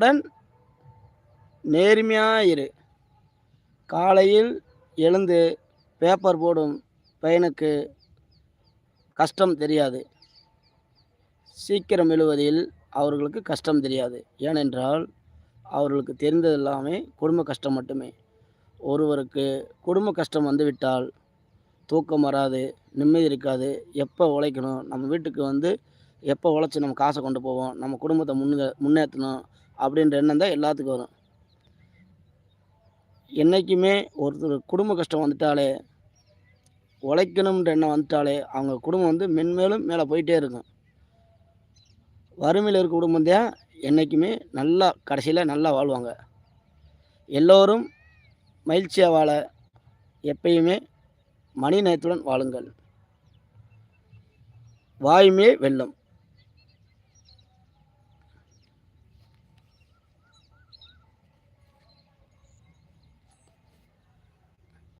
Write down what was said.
உடன் நேர்மையாக இரு காலையில் எழுந்து பேப்பர் போடும் பையனுக்கு கஷ்டம் தெரியாது. சீக்கிரம் எழுவதில் அவர்களுக்கு கஷ்டம் தெரியாது. ஏனென்றால் அவர்களுக்கு தெரிந்தது எல்லாமே குடும்ப கஷ்டம் மட்டுமே. ஒருவருக்கு குடும்ப கஷ்டம் வந்துவிட்டால் தூக்கம் வராது நிம்மதி இருக்காது. எப்போ உழைக்கணும்? நம்ம வீட்டுக்கு வந்து எப்போ உழைச்சி நம்ம காசை கொண்டு போவோம்? நம்ம குடும்பத்தை முன்னே முன்னேற்றணும். அப்படின்ற எண்ணம் தான் எல்லாத்துக்கும் வரும். என்றைக்குமே ஒருத்தர் குடும்ப கஷ்டம் வந்துட்டாலே உழைக்கணுன்ற எண்ணம் வந்துட்டாலே அவங்க குடும்பம் வந்து மென்மேலும் மேலே போயிட்டே இருக்கும். வறுமையில் இருக்க குடும்பம் தான் என்றைக்குமே நல்லா கடைசியில் நல்லா வாழ்வாங்க. எல்லோரும் மகிழ்ச்சியாக வாழ எப்பயுமே மனிதநேயத்துடன் வாழுங்கள். வாயுமே வெல்லும்.